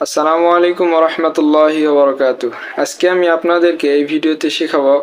আসসালামু আলাইকুম রহমতুল্লাহি আজকে আমি আপনাদেরকে এই ভিডিওতে শেখাবো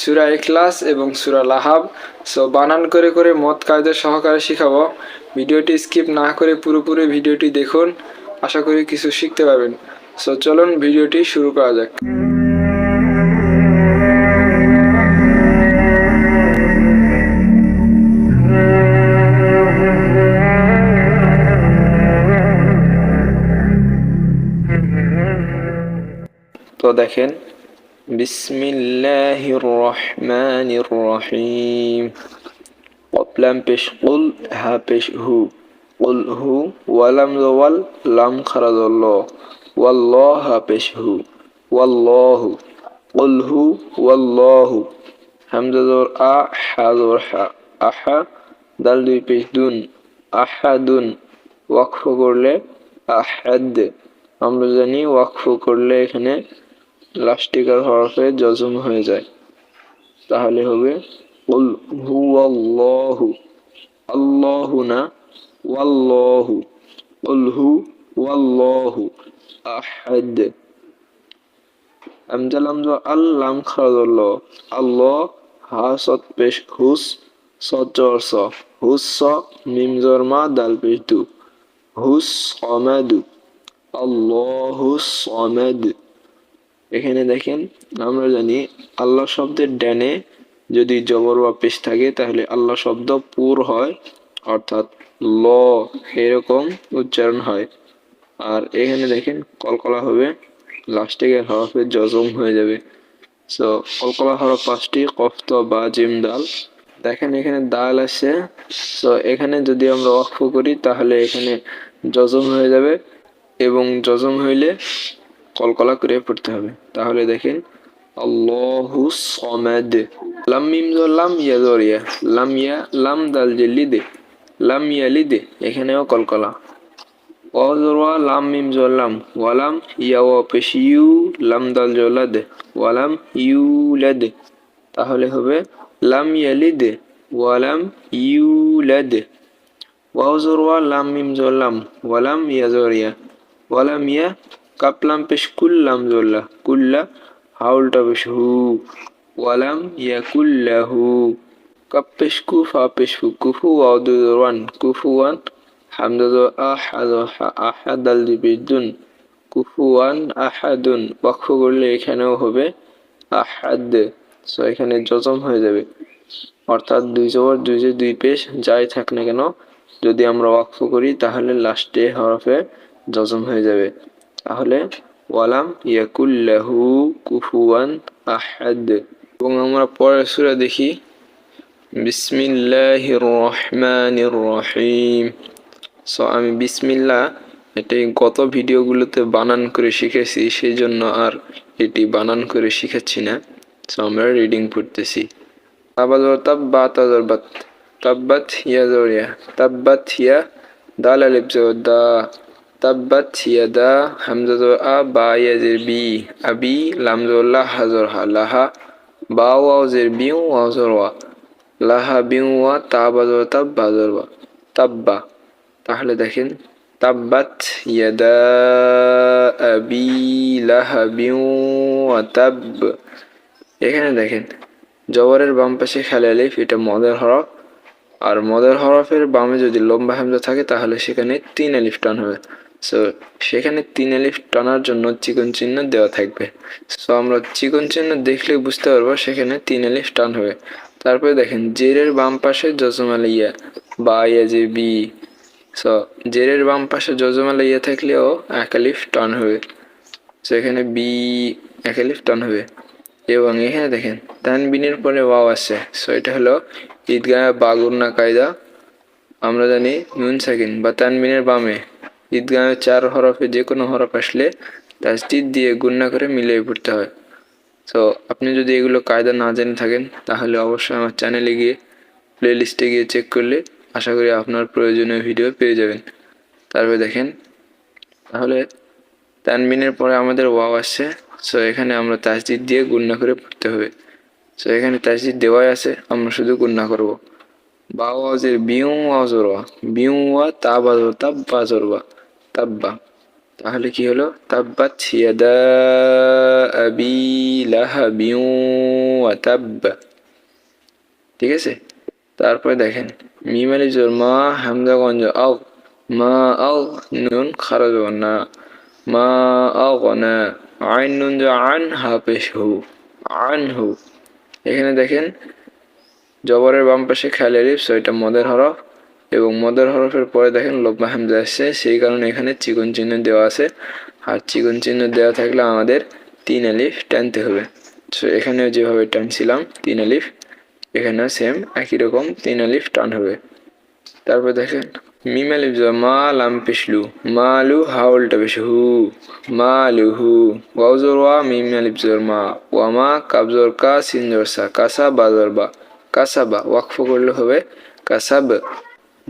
সুরা এখলাস এবং সুরা লাহাব। সো বানান করে করে মত কায়দা সহকারে শেখাবো। ভিডিওটি স্কিপ না করে পুরোপুরি ভিডিওটি দেখুন। আশা করি কিছু শিখতে পাবেন সো চলুন ভিডিওটি শুরু করা যাক। দেখেন বিসমিল্লাহির রহমানির রহিম কপলাম পেশ, কুল, হা পেশ, হু। কুল, হু ওয়ালাম ওয়াল, লাম খারাজল ওয়াল্লাহ হা পেশ, হু। ওয়াল্লাহু কুল, হু ওয়াল্লাহু হামজা, জোর, আ, হা, জোর, হা। আহা দাল, দুই পেশ, দুন। আহাদুন ওয়াকফ করলে আহাদ আমরা জানি ওয়াকফ করলে এখানে লাস্টিকার হরফে জজম হয়ে যায়। তাহলে হবে, কুল হুয়াল্লাহু, আল্লাহু না, ওয়াল্লাহু, কুল হু ওয়াল্লাহু আহাদ আমজালাম জো আল্লাম খারাজল আল্লাহ হা সত পেশ, হুস সজর স, হুস স মিম জর মা দাল পেশ দু, হুস সমাদু, আল্লাহু সমাদ। এখানে দেখেন, আমরা জানি আল্লাহ শব্দের ড্যানে যদি জবর বা পেশ থাকে, তাহলে আল্লাহ শব্দ পুর হয়, অর্থাৎ ল এরকম উচ্চারণ হয়। আর এখানে দেখেন, কলকলা হবে লাস্টে গিয়ে হরফে জজম হয়ে যাবে। সো কলকলা হরফ পাঁচটি, কফত, বা, জিম ডাল দেখেন, এখানে দাল আছে। সো এখানে যদি আমরা অক্ষ করি, তাহলে এখানে জজম হয়ে যাবে। এবং জজম হইলে কলকলা করে পড়তে হবে। তাহলে দেখেন, আল্লাহু সমাদ। লাম লাম ইয়া লাম ইয়া, লাম দাল লাম ইয়া লিদে এখানেও কলকলা। লাম, মিম ওয়ালাম ইয়া ইউ, লাম, দাল জর লাদ। ওয়ালাম তাহলে হবে লাম ওয়ালাম লাম, মিম জর লাম। ওয়ালাম ইয়া জর ইয়া। ওয়ালাম ইয়া কাপলাম পেশ কুল্লাম জল্লা কুল্লা হাউলটা পেশ হু ওয়ালাম ইয়া কুল্লা হু কাপ পেশ কুফা পেশ হু কুফু দুরওয়ান কুফু ওয়ান হামদা জো আহাদ আহাদ আল দিবিদুন কুফুয়ান আহাদুন পক্ষ করলে এখানেও হবে আহাদ সো এখানে জজম হয়ে যাবে অর্থাৎ দুই জবর দুই যে দুই পেশ যাই থাক না কেন যদি আমরা ওয়াকফ করি তাহলে লাস্টে হরফে জজম হয়ে যাবে তাহলে ওয়ালাম ইয়াকুল্লাহু কুফুয়ান আহাদ। এবং আমরা পরের সূরা দেখি, বিসমিল্লাহির রহমানির রহিম। সো আমি বিসমিল্লাহ এটি গত ভিডিওগুলোতে বানান করে শিখেছি সেই জন্য আর এটি বানান করে শিখাচ্ছি না। সো আমরা রিডিং পড়তেছি। তাবাজর তাব্বা তাজরবাত তাব্বাত। হিয়া জরিয়া। তাব্বাত হিয়া দাল আলিফ দা। তাব্বাত ইয়াদা হামজা আ বা ইয়াজের বি আবি লাম জবর হাজর হা লাহা বা ওয়াও জের বিউ ওয়াও জর ওয়া লাহা বিউ ওয়া তাবা জবর তাব্বা ওয়া তাব্বা তাহলে দেখেন তাব্বাত ইয়াদা আবি লাহা বিউ ওয়া তাব এখানে দেখেন, জবরের বাম পাশে খেলে আলিফ, এটা মদের হরফ, আর মদের হরফের বামে যদি লম্বা হামজা থাকে, তাহলে সেখানে তিন আলিফ টান হবে। সো সেখানে তিন আলিফ টানার জন্য চিকন চিহ্ন দেওয়া থাকবে। সো আমরা চিকন চিহ্ন দেখলে বুঝতে পারব সেখানে তিন এলিফ টান হবে। তারপরে দেখেন, জেরের বাম পাশে জজমাল ইয়া, বা ইয়া যে বি। সো জেরের বাম পাশে জজমাল ইয়া থাকলেও এক আলিফ টান হবে। সো এখানে বি এক আলিফ টান হবে। এবং এখানে দেখেন, তানবিনের পরে ওয়াও আছে সো এটা হলো ঈদগাহ বাগুন্না কায়দা। আমরা জানি নুন সাকিন বা তানবিনের বামে। ঈদগাহে চার হরফে যে কোনো হরফ আসলে তাসদিদ দিয়ে গুন্না করে মিলিয়ে পড়তে হয়। তো আপনি যদি এগুলো কায়দা না জেনে থাকেন, তাহলে অবশ্যই আমার চ্যানেলে গিয়ে প্লে লিস্টে গিয়ে চেক করলে আশা করি আপনার প্রয়োজনীয় ভিডিও পেয়ে যাবেন। তারপরে দেখেন, তাহলে তানবিনের পরে আমাদের ওয়াও আসছে। সো এখানে আমরা তাজদিদ দিয়ে গুন্না করে পড়তে হবে। সো এখানে তাজদিদ দেওয়াই আছে, আমরা শুধু গুন্না করব। বা ওয়াজের বিউ ওয়াজরওয়া বিউ ওয়া তা বাজর তাব বাজরবা তাব্বা। তাহলে কি হলো? তাব্বাত ইয়াদা আবি লাহাবিউ তাব্ব। ঠিক আছে? তারপরে দেখেন, মিম আলিফ জবর মা হামজা গঞ্জ, আও, মা আও নুন খারাজ না মা আও না আইন নুন আন হাফেশ হু, আন হু। এখানে দেখেন, জবরের বাম পাশে খেয়াল আলিফ সো এটা মদের হরফ। এবং মদের হরফের পরে দেখেন লব্বা হামজা আসছে, সেই কারণে এখানে চিকন চিহ্ন দেওয়া আছে। আর চিকন চিহ্ন দেওয়া থাকলে আমাদের তিন আলিফ টানতে হবে। সো এখানেও যেভাবে টানছিলাম, তিন আলিফ, এখানেও সেম একই রকম তিন আলিফ টান হবে। তারপর দেখেন, মিম আলিফ মা লাম পেশলু মালু হাউলটা বেশ হু মালু হু ওয়াউজর ওয়া, মিম আলিফ জর মা ওয়ামা কাবজর কা সিনজর সা কাসা বাজর বা কাসাবা ওয়াকফ করলে হবে কাসাব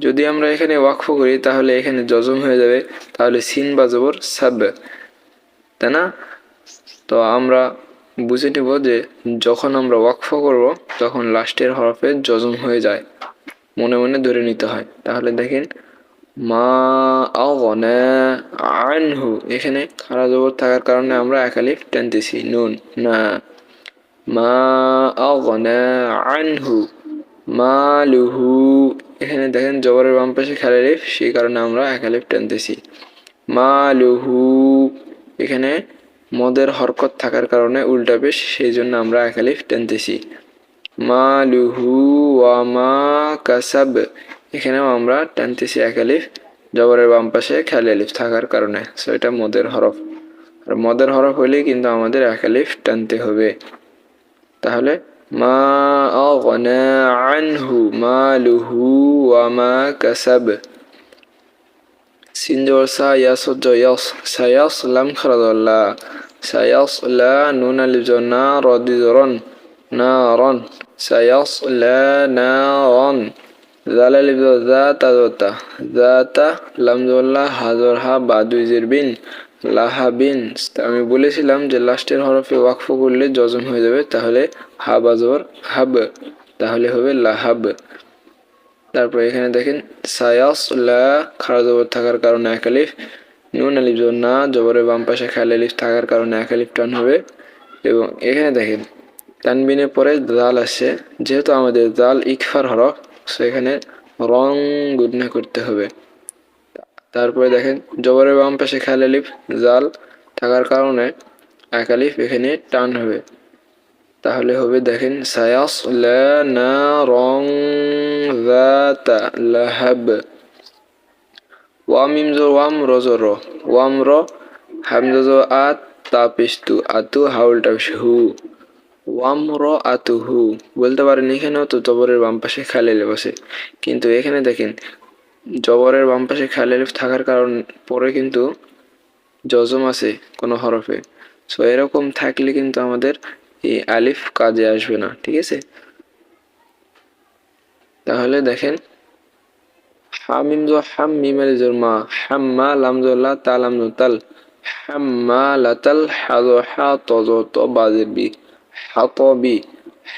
যদি আমরা এখানে ওয়াকফ করি, তাহলে এখানে জজম হয়ে যাবে। তাহলে সিন বা জবর সাব, তাই না? তো আমরা বুঝে নেব যে যখন আমরা ওয়াকফ করব, তখন লাস্টের হরফে জজম হয়ে যায়। মনে মনে ধরে নিতে হয়। তাহলে দেখেন, মা আনহু। এখানে খারা জবর থাকার কারণে আমরা একালিফ টানতেছি, নুন। না, মা আনহু। মালুহু। এখানে দেখেন জবরের বাম পাশে খেলা লিফ, সেই কারণে আমরা একালিফ টানতেছি। মালুহু। এখানে মদের হরকত থাকার কারণে উল্টা পেশ সেই জন্য আমরা একালিফ টানতেছি। মালুহু ওয়ামা কাসাব। এখানেও আমরা টানতেছি একালিফ জবরের বাম পাশে খেয়ালি আলিফ থাকার কারণে। সো এটা মদের হরফ। আর মদের হরফ হলেই কিন্তু আমাদের একালিফ টানতে হবে। তাহলে মা আগনা আনহু মালুহু ওয়ামা কাসাব সিনজর সা ইয়াস জয়স সায়াস লাম খারাদল্লা সায়াস লা নুন আলিফ জন্না রদি জরন নারন সায়াস লা নারন জাল আলিফ জাতা জতা লাহাবিন আমি বলেছিলাম যে লাস্টের হরফে ওয়াকফ করলে জজম হয়ে যাবে, তাহলে হাব আজর হাব, তাহলে হবে লাহাব। তারপর এখানে দেখেন, সায়াস, লা, খারা জবর থাকার কারণে এক আলিফ, নুন, আলিফ জবর, না, জবরের বাম পাশে খাল, আলিফ থাকার কারণে এক আলিফ টান হবে। এবং এখানে দেখেন তানবিনের পরে দাল আসছে যেহেতু আমাদের দাল ইকফার হরফ সেখানে রং গুডনা করতে হবে। তারপরে দেখেন, জবরের বাম পাশে খাল আলিফ জাল থাকার কারণে এক আলিফ এখানে টান হবে। তাহলে হবে দেখেন, সায়াস রং লাহাব ওয়াম রজো র ওয়াম র হামজা আত তাপিস্তু আতু হাউলটা হু ওয়াম র আতু হু বলতে পারেন এখানেও তো জবরের বাম পাশে খালেলে বসে কিন্তু এখানে দেখেন জবরের বাম পাশে খালেলিফ থাকার কারণ, পরে কিন্তু জজম আছে কোনো হরফে। সো এরকম থাকলে কিন্তু আমাদের এই আলিফ কাজে আসবে না, ঠিক আছে? তাহলে দেখেন, হামিম জো হাম মিমের হাম্মা লাম জোল্লা তালাম তাল হাম্মা লাতাল হাজো হা তজ ত বাজের বি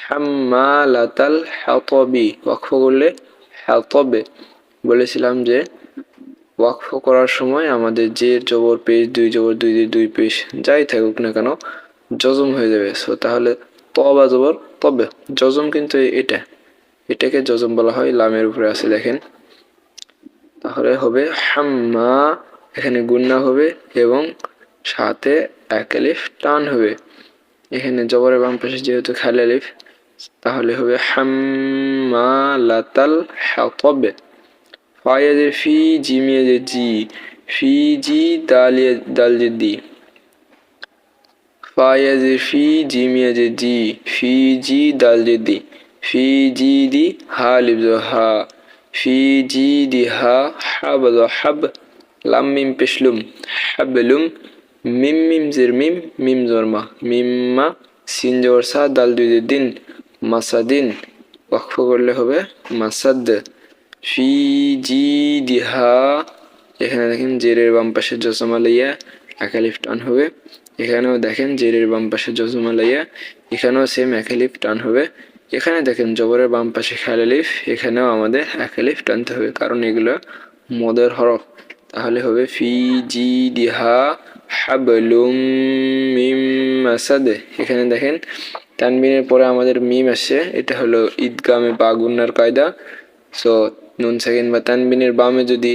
হাম্মা লাতাল করলে বলেছিলাম যে, ওয়াকফ করার সময় আমাদের যে জবর পেশ, দুই জবর, দুই দুই দুই পেশ যাই থাকুক না কেন জজম হয়ে যাবে। সো তাহলে ত বা জবর, তবে জজম কিন্তু এটা। এটাকে জজম বলা হয়, লামের উপরে আছে, দেখেন। তাহলে হবে হাম্মা, এখানে গুন্না হবে এবং সাথে এক আলিফ টান হবে। এখানে জবরের বাম পাশে যেহেতু খাল আলিফ, তাহলে হবে হাম্মা লাতাল হাতবে ফায়াজে ফি জিমিয়ে যে জি ফি জি দালিয়ে দাল যে দি ফায়াজে ফি জিমিয়ে যে জি ফি জি দাল যে দি ফি জি দি হা লিব হা, ফি জি দি হা হাব হাব, লাম মিম পেশলুম হাবলুম মিম মিম জির মিম মিম জরমা মিম্মা সিন জোর সা, দাল দুই দিন মাসাদিন ওয়াকফ করলে হবে মাসাদ। ফি জি দিহা এখানে দেখেন জেরের বাম পাশে জসমা লাইয়া একালিফ টান হবে। এখানেও দেখেন জেরের বাম পাশে জসমা লাইয়া এখানেও সেম একালিফ টান হবে। এখানে দেখেন জবরের বাম পাশে খেয়ালিফ এখানেও আমাদের একালিফ টানতে হবে, কারণ এগুলো মদের হরফ। তাহলে হবে ফি জি দিহা হাবলুম মিম এখানে দেখেন তানবিনের পরে আমাদের মিম আসছে এটা হলো ঈদগামে বা গুন্নার কায়দা। সো নুন সেকেন্ড বা তানবিনের বামে যদি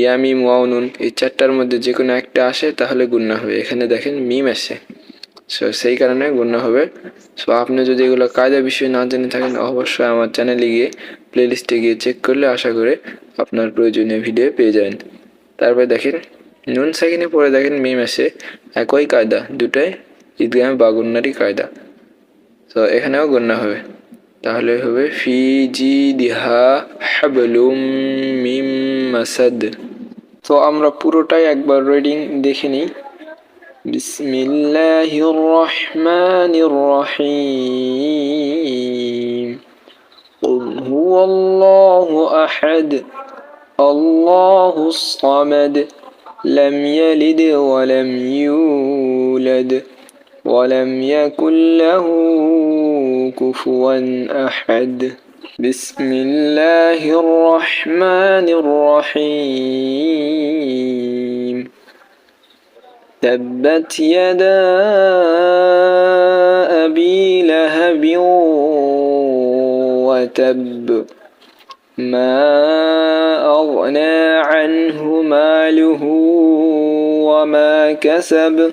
ইয়া মিম নুন, এই চারটার মধ্যে যে কোনো একটা আসে, তাহলে গুন্না হবে। এখানে দেখেন মিম আসছে সো সেই কারণে গুণা হবে। সো আপনি যদি এগুলো কায়দা বিষয়ে না জেনে থাকেন, অবশ্যই আমার চ্যানেলে গিয়ে প্লেলিস্টে গিয়ে চেক করলে আশা করে আপনার প্রয়োজনীয় ভিডিও পেয়ে যাবেন। তারপরে দেখেন, নুন সেকেন্ডে পরে দেখেন মিম আসে। একই কায়দা, দুটাই ঈদগামে বাগুন্নারই কায়দা। তো এখানেও গণ্য হবে। তাহলে হবে ফি জি দিহা হাবলুম মিম মাসাদ তো আমরা পুরোটাই একবার রিডিং দেখে নিই بسم الله الرحمن الرحيم قل هو الله أحد الله الصمد لم يلد ولم يولد ولم يكن له كفوا أحد. بسم الله الرحمن الرحيم. تبت يدا أبي لهب وتب. ما أغنى عنه ماله وما كسب.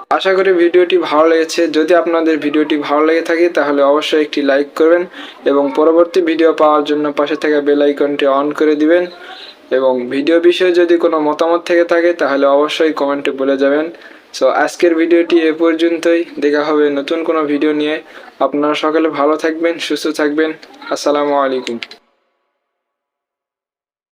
আশা করি ভিডিওটি ভালো লেগেছে। যদি আপনাদের ভিডিওটি ভালো লেগে থাকে, তাহলে অবশ্যই একটি লাইক করবেন এবং পরবর্তী ভিডিও পাওয়ার জন্য পাশে থাকা বেল আইকনটি অন করে দিবেন। এবং ভিডিও বিষয়ে যদি কোনো মতামত থেকে থাকে, তাহলে অবশ্যই কমেন্টে বলে যাবেন। সো আজকের ভিডিওটি এ পর্যন্তই। দেখা হবে নতুন কোনো ভিডিও নিয়ে। আপনারা সকলে ভালো থাকবেন, সুস্থ থাকবেন। আসসালামু আলাইকুম।